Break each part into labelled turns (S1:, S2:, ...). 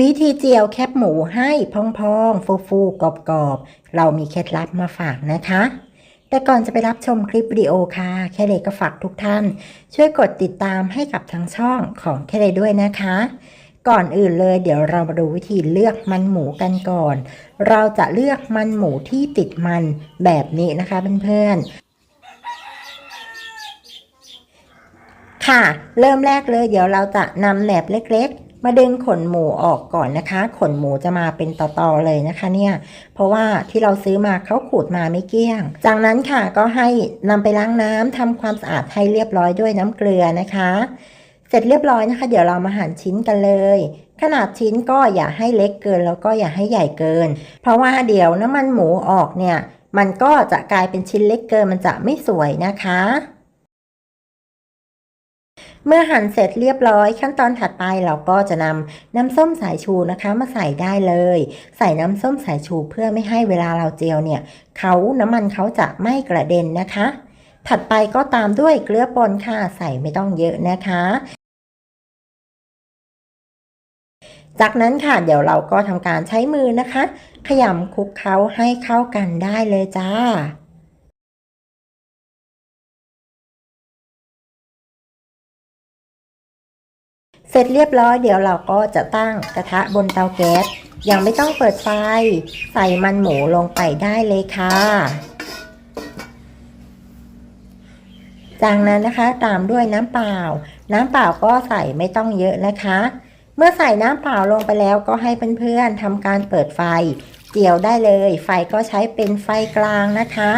S1: วิธีเจียวแคบหมูให้พองๆ ฟูๆกรอบๆ เรามีเคล็ดลับมาฝากนะคะ แต่ก่อนจะไปรับชมคลิปวิดีโอค่ะ แค่เลยก็ฝากทุกท่าน ช่วยกดติดตามให้กับทางช่องของแค่เลยด้วยนะคะ ก่อนอื่นเลยเดี๋ยวเรามาดูวิธีเลือกมันหมูกันก่อน เราจะเลือกมันหมูที่ติดมันแบบนี้นะคะเพื่อนๆ ค่ะ เริ่มแรกเลยเดี๋ยวเราจะนำแหนบเล็กๆ มาดึงขนหมูออกก่อนนะคะ ขนหมูจะมาเป็นตอๆเลยนะคะเนี่ย เพราะว่าที่เราซื้อมาเขาขูดมาไม่เกลี้ยง จากนั้นค่ะก็ให้นำไปล้างน้ำทำความสะอาดให้เรียบร้อยด้วยน้ำเกลือนะคะ เสร็จเรียบร้อยนะคะ เดี๋ยวเรามาหั่นชิ้นกันเลยขนาดชิ้นก็อย่าให้เล็กเกินแล้วก็อย่าให้ใหญ่เกิน เพราะว่าเดี๋ยวน้ำมันหมูออกเนี่ย มันก็จะกลายเป็นชิ้นเล็กเกินมันจะไม่สวยนะคะ เมื่อหั่นเสร็จเรียบร้อยขั้นตอนถัดไปเราก็จะนำน้ำส้มสายชูนะคะมาใส่ได้เลย ใส่น้ำส้มสายชูเพื่อไม่ให้เวลาเราเจียวเนี่ยเขาน้ำมันเขาจะไม่กระเด็นนะคะ ถัดไปก็ตามด้วยเกลือป่นค่ะใส่ไม่ต้องเยอะนะคะจากนั้นค่ะเดี๋ยวเราก็ทำการใช้มือนะคะ ขยำคลุกเคล้าให้เข้ากันได้เลยจ้า เสร็จเรียบร้อยเดี๋ยวเราก็จะตั้งกระทะบนเตาแก๊สยังไม่ต้องเปิดไฟ ใส่มันหมูลงไปได้เลยค่ะ จากนั้นนะคะตามด้วยน้ำเปล่า น้ำเปล่าก็ใส่ไม่ต้องเยอะนะคะ เมื่อใส่น้ำเปล่าลงไปแล้วก็ให้เพื่อนๆทำการเปิดไฟเจียวได้เลย ไฟก็ใช้เป็นไฟกลางนะคะ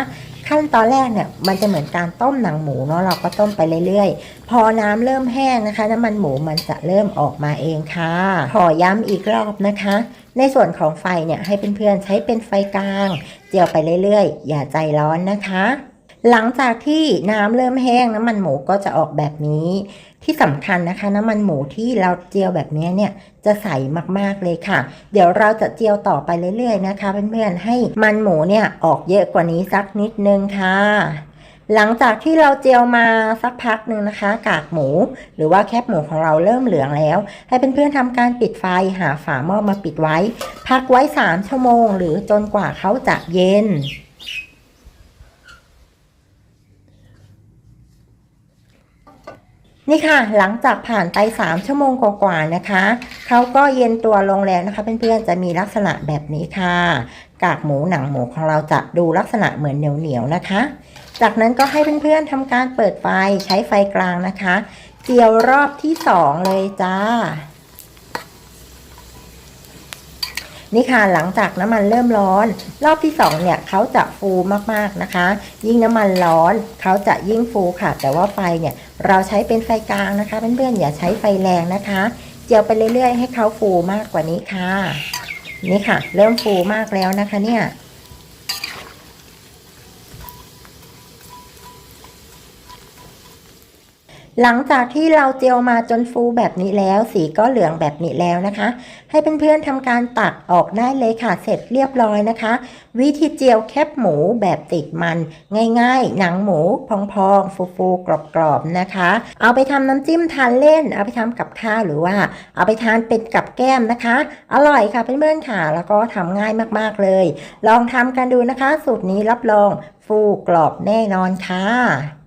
S1: ขั้นตอนแรกเนี่ยมันจะเหมือนการต้มหนังหมูเนาะเราก็ต้มไปเรื่อยๆ พอน้ำเริ่มแห้งนะคะ น้ำมันหมูมันจะเริ่มออกมาเองค่ะขอย้ำอีกรอบนะคะ ในส่วนของไฟเนี่ยให้เพื่อนๆใช้เป็นไฟกลาง เจียวไปเรื่อยๆ อย่าใจร้อนนะคะ หลังจากที่น้ำเริ่มแห้งน้ำมันหมูก็จะออกแบบนี้ ที่สำคัญนะคะ น้ำมันหมูที่เราเจียวแบบนี้เนี่ยจะใสมากๆเลยค่ะ เดี๋ยวเราจะเจียวต่อไปเรื่อยๆนะคะเพื่อนๆให้มันหมูเนี่ยออกเยอะกว่านี้สักนิดนึงค่ะหลังจากที่เราเจียวมาสักพักหนึ่งนะคะ กากหมู หรือว่าแคบหมูของเราเริ่มเหลืองแล้ว ให้เพื่อนๆทำการปิดไฟหาฝาหม้อมาปิดไว้ พักไว้ 3 ชั่วโมง หรือจนกว่าเขาจะเย็น นี่ค่ะ หลังจากผ่านไป 3 ชั่วโมงกว่าๆนะคะ เขาก็เย็นตัวลงแล้วนะคะ เพื่อนๆ จะมีลักษณะแบบนี้ค่ะ กากหมูหนังหมูของเราจะดูลักษณะเหมือนเหนียวๆนะคะ จากนั้นก็ให้เพื่อนๆทำการเปิดไฟใช้ไฟกลางนะคะเจียวรอบที่ 2 เลยจ้า นี่ค่ะหลังจากน้ำมันเริ่มร้อน รอบที่สองเนี่ยเขาจะฟูมากๆนะคะ ยิ่งน้ำมันร้อนเขาจะยิ่งฟูค่ะ แต่ว่าไฟเนี่ยเราใช้เป็นไฟกลางนะคะ เพื่อนๆอย่าใช้ไฟแรงนะคะเจียวไปเรื่อยๆ ให้เขาฟูมากกว่านี้ค่ะ นี่ค่ะ เริ่มฟูมากแล้วนะคะเนี่ย หลังจากที่เราเจียวมาจนฟูแบบนี้แล้ว สีก็เหลืองแบบนี้แล้วนะคะ ให้เพื่อนๆทำการตักออกได้เลยค่ะเสร็จเรียบร้อยนะคะ วิธีเจียวแคบหมูแบบติดมัน ง่ายๆ หนังหมูพองๆ ฟูๆกรอบๆนะคะ เอาไปทำน้ำจิ้มทานเล่น เอาไปทำกับข้าวหรือว่า เอาไปทานเป็นกับแก้มนะคะ อร่อยค่ะเพื่อนๆค่ะ แล้วก็ทำง่ายมากๆเลย ลองทำกันดูนะคะ สูตรนี้รับรองฟูกรอบแน่นอนค่ะ